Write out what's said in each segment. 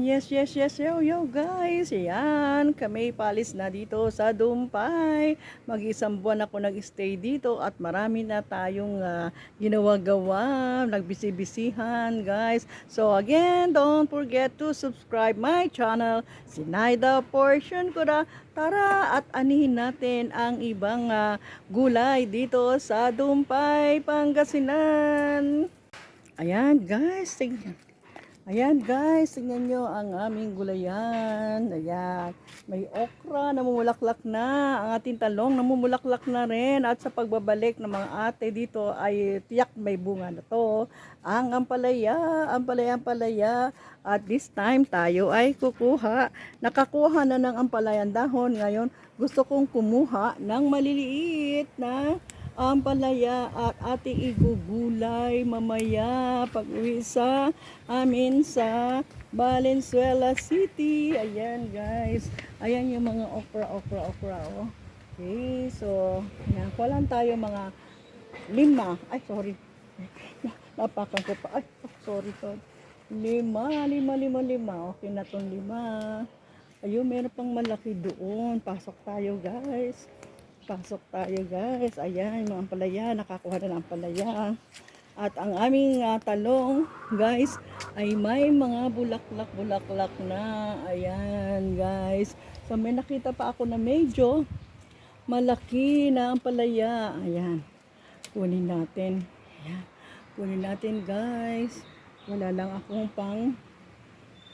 yes, yes, yo, yo, guys. Yan, kami palis na dito sa Dumpay. Mag-isang buwan ako nag-stay dito at marami na tayong ah, ginawa-gawa, nagbisi-bisihan, guys. So again, don't forget to subscribe my channel, Sinayda Portion ko na. Tara at anihin natin ang ibang ah, gulay dito sa Dumpay, Pangasinan. Ayan, guys, tingnan. Ayan guys, tingnan nyo ang aming gulayan. Ayan, may okra, namumulaklak na. Ang ating talong, namumulaklak na rin. At sa pagbabalik ng mga ate dito ay tiyak may bunga na to. Ang ampalaya, ampalaya, ampalaya. At this time tayo ay kukuha. Nakakuha na ng ampalayan dahon. Ngayon, gusto kong kumuha ng maliliit na ampalaya at ating igugulay mamaya pag uwi sa amin sa Valenzuela City. Ayan guys. Ayan yung mga okra, okra, okra. Oh. Okay, so yan. Kuha lang tayo mga lima. Ay, sorry. Napakan ko pa. Ay, sorry, sorry. Lima, lima, lima, lima. Okay na tong lima. Ayun, meron pang malaki doon. Pasok tayo guys. Pasok tayo guys. Ayan, mga ampalaya. Nakakuha na ng ampalaya. At ang aming ah, talong, guys, ay may mga bulaklak-bulaklak na. Ayan, guys. So, may nakita pa ako na medyo malaki na ampalaya. Ayan. Kunin natin. Ayan. Kunin natin, guys. Wala lang akong pang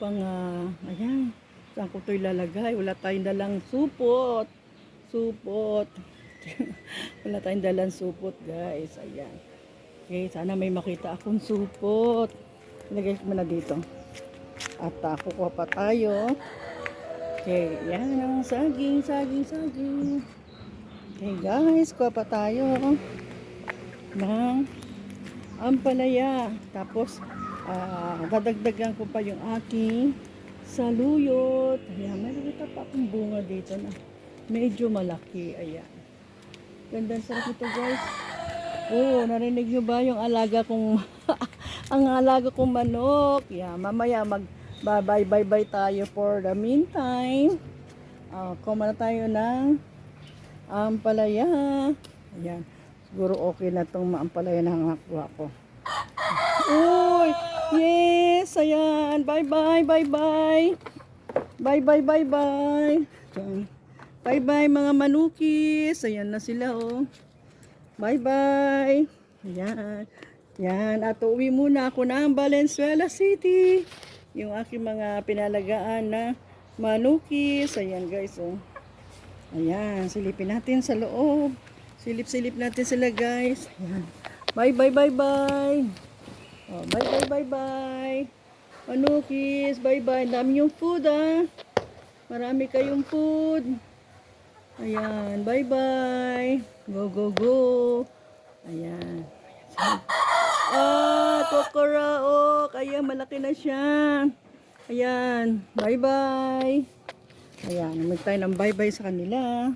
pang, ah, ayan. Saan ko ito ilalagay? Wala tayong dalang supot supot. Wala tayong dalang supot, guys. Ayan. Okay, sana may makita akong supot. Ilagay ko muna dito. At uh, kukuha pa tayo. Okay, yan ang saging, saging, saging. Okay, guys, kuha pa tayo ng ampalaya. Tapos, ah, dadagdagan ko pa yung aking saluyot. Ayan, may nakita pa akong bunga dito na medyo malaki. Ayan. Ganda sarap ito guys. Oh, narinig nyo ba yung alaga kong ang alaga kong manok? Yeah, mamaya mag bye bye bye tayo for the meantime. Uh, kuma na tayo ng ampalaya. Ayan. Siguro okay na tong maampalaya na nakuha ko. Uy! Yes! Ayan! Bye-bye! Bye-bye! Bye-bye! Bye-bye! Ayan. Bye-bye mga manukis. Ayan na sila oh. Bye-bye. Ayan. Yan. At uwi muna ako ng Valenzuela City. Yung aking mga pinalagaan na manukis. Ayan guys oh. Ayan. Silipin natin sa loob. Silip-silip natin sila guys. Ayan. Bye-bye, bye-bye. Oh, bye-bye, bye-bye. Manukis, bye-bye. Dami yung food ah. Marami kayong food. Ayan, bye-bye. Go, go, go. Ayan. Ah, kokorook. Ayan, malaki na siya. Ayan, bye-bye. Ayan, mag tayo ng bye-bye sa kanila.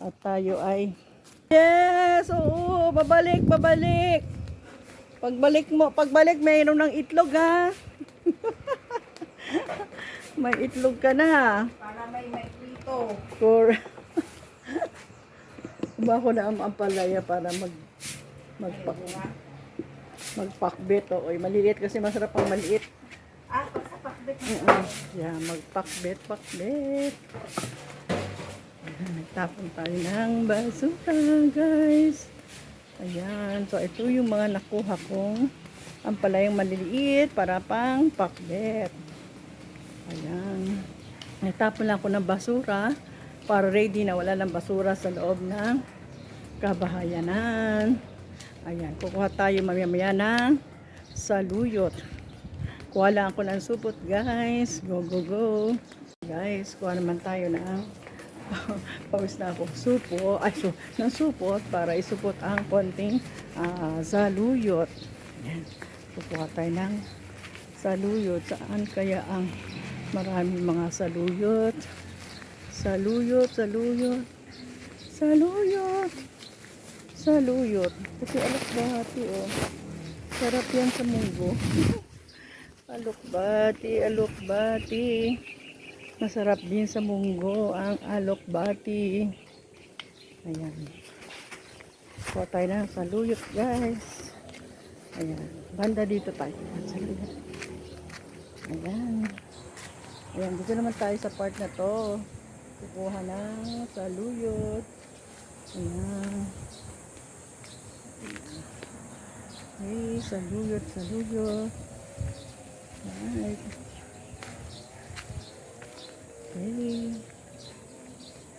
At tayo ay... Yes! Oo, babalik, babalik. Pagbalik mo, pagbalik mayroon ng itlog ha. may itlog ka na. Para may may prito. For Kuha ko na ang ampalaya para mag magpak magpakbet o oy maliliit kasi masarap ang maliit. Ah, pasapakbit mo. Oo. Yeah, magpakbet, pakbet. Nagtapon tayo ng basura, guys. Ayan. So, ito yung mga nakuha kong ampalayang maliliit para pang pakbet. Ayan. Nagtapon lang ako ng basura para ready na wala ng basura sa loob ng kabahayanan. Ayan, kukuha tayo mamaya-maya ng saluyot. Kuha lang ako ng supot, guys. Go, go, go. Guys, kuha naman tayo ng pawis na ako supo, ay so, ng supot para isupot ang konting ah, saluyot. Ayan. Kukuha tayo ng saluyot. Saan kaya ang maraming mga saluyot? Saluyot, saluyot. Saluyot. Saluyot. Kasi alas bahati, oh. Sarap yan sa munggo. Alokbati, alokbati. Masarap din sa munggo ang alokbati. Ayan. Kuha tayo ng saluyot, guys. Ayan. Banda dito tayo. Saluyot. Ayan. Ayan, dito naman tayo sa part na to. Kukuha ng saluyot. Ayan. Hey, saluyot, saluyot. Alright. Okay.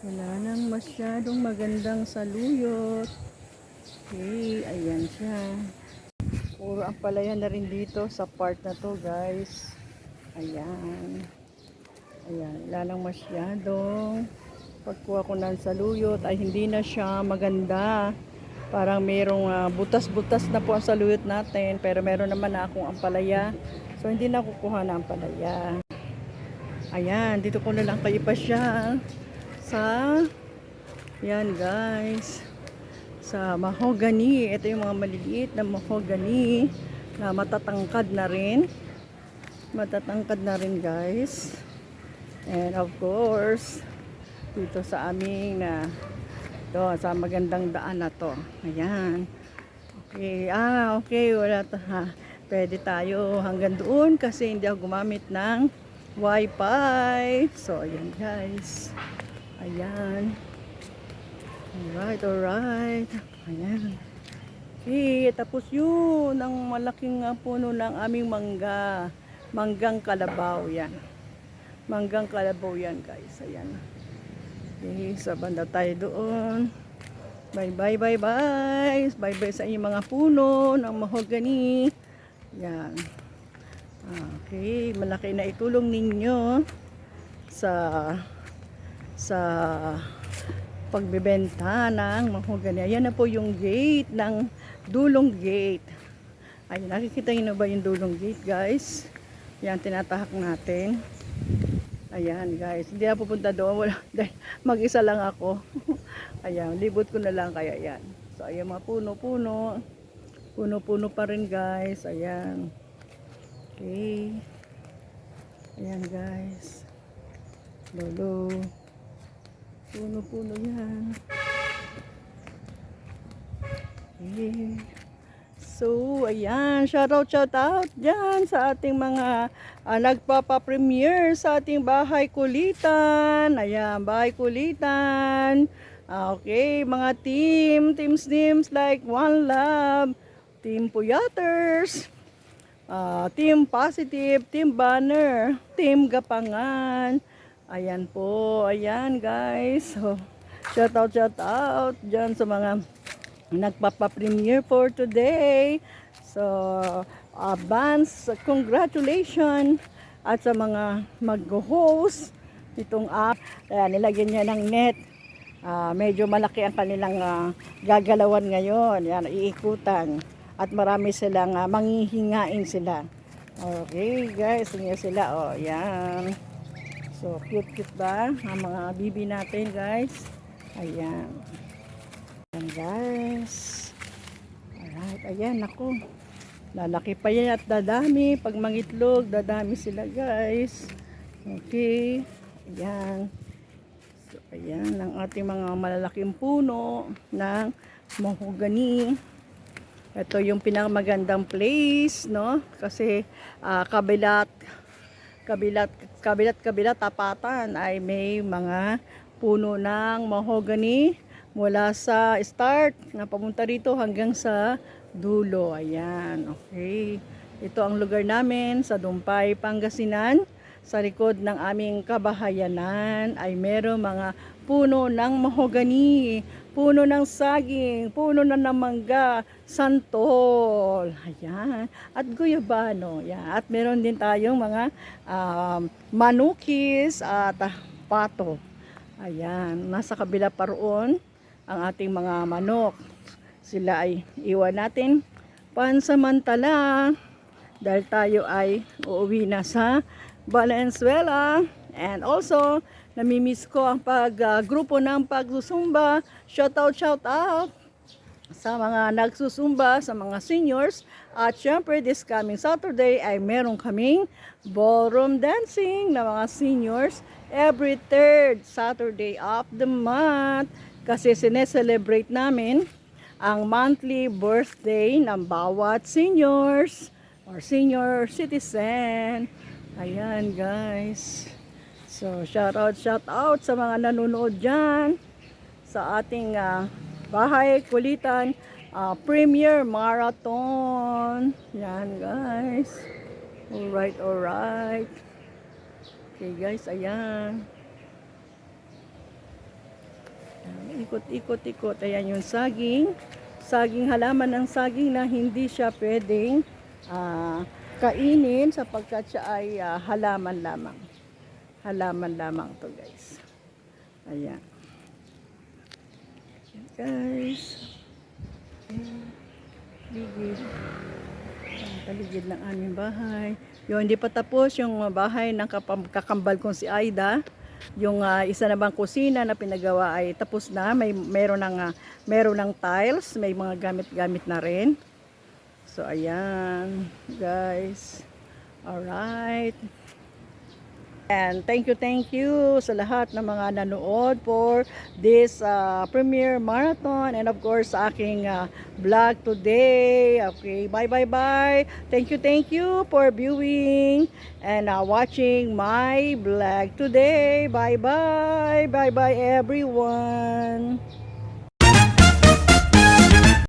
Wala nang masyadong magandang saluyot. Okay, ayan siya. Puro ang palaya na rin dito sa part na to, guys. Ayan. Ayan, wala nang masyadong. Pagkuha ko ng saluyot ay hindi na siya maganda. Parang merong ah, butas-butas na po ang saluyot natin. Pero meron naman na akong ampalaya. So, hindi na kukuha ng ampalaya. Ayan, dito ko na lang kayo pa siya sa yan guys sa mahogany. Ito yung mga maliliit na mahogany na matatangkad na rin. Matatangkad na rin guys. And of course, dito sa aming na to, sa magandang daan na to. Ayan. Okay. Ah, okay. Wala to ha. Pwede tayo hanggang doon kasi hindi ako gumamit ng Wi-Fi. So, ayan guys. Ayan. Alright, alright. Ayan. Okay, tapos yun, ang malaking ah, puno ng aming mangga. Manggang kalabaw yan. Manggang kalabaw yan guys. Ayan. Okay, sa banda tayo doon. Bye bye bye bye. Bye bye sa inyong mga puno ng mahogany. Yan. Okay, malaki na itulong ninyo sa sa pagbebenta ng mahogany. Ayan na po yung gate ng dulong gate. Ayun, nakikita niyo na ba yung dulong gate, guys? Yan, tinatahak natin. Ayan, guys. Hindi na pupunta doon. Wala, dahil mag-isa lang ako. Ayan, libot ko na lang kaya yan. So, ayan mga puno-puno. Puno-puno pa rin, guys. Ayan. Okay. Ayan, guys. Lolo. Puno-puno yan. Okay. So, ayan, shoutout, shoutout dyan sa ating mga ah, nagpapa-premiere sa ating bahay kulitan. Ayan, bahay kulitan. Ah, okay, mga team, teams, teams like One Love, Team Puyaters, ah, Team Positive, Team Banner, Team Gapangan. Ayan po, ayan guys. So, shoutout, shoutout dyan sa mga nagpapa-premiere for today. So, advance congratulations at sa mga mag-host itong app. Kaya nilagyan niya ng net. Ah, medyo malaki ang kanilang ah, gagalawan ngayon. Yan, iikutan. At marami silang ah, manghihingain sila. Okay, guys, tingnan sila. Oh, yan. So, cute-cute ba? Ang mga bibi natin, guys. Ayan. Ayan guys. Alright, ayan ako. Lalaki pa yan at dadami. Pag mangitlog, dadami sila guys. Okay. Ayan. So, ayan ang ating mga malalaking puno ng mahogany. Ito yung pinakamagandang place, no? Kasi ah, kabilat kabilat kabilat kabilat tapatan ay may mga puno ng mahogany mula sa start na pamunta rito hanggang sa dulo. Ayan, okay. Ito ang lugar namin sa Dumpay, Pangasinan. Sa likod ng aming kabahayanan ay meron mga puno ng mahogany, puno ng saging, puno ng mangga, santol, ayan, at guyabano, yan. At meron din tayong mga um, manukis at ah, pato. Ayan, nasa kabila pa roon ang ating mga manok. Sila ay iwan natin pansamantala dahil tayo ay uuwi na sa Valenzuela. And also, namimiss ko ang pag ah, grupo ng pagsusumba. Shout out, shout out. sa mga nagsusumba, sa mga seniors. At syempre, this coming Saturday ay meron kaming ballroom dancing na mga seniors every third Saturday of the month. Kasi sineselebrate namin ang monthly birthday ng bawat seniors or senior citizen. Ayan guys. So shout out, shout out sa mga nanonood dyan sa ating ah, bahay kulitan ah, premier marathon. Yan guys. Alright, alright. Okay guys, ayan. Ayan, Ikot, ikot, ikot. Ayan yung saging. Saging halaman ng saging na hindi siya pwedeng ah, kainin sapagkat siya ay ah, halaman lamang. Halaman lamang to guys. Ayan. Guys. Ligid. Paligid ng aming bahay. Yung hindi pa tapos yung bahay ng kakambal kong si Aida. Yung ah, isa na bang kusina na pinagawa ay tapos na. May meron ng ah, meron ng tiles, may mga gamit-gamit na rin. So ayan, guys. All right. And thank you, thank you sa lahat ng mga nanood for this uh, premiere marathon and of course sa aking uh, vlog today. Okay, bye bye bye. Thank you, thank you for viewing and uh, watching my vlog today. Bye bye. Bye bye everyone.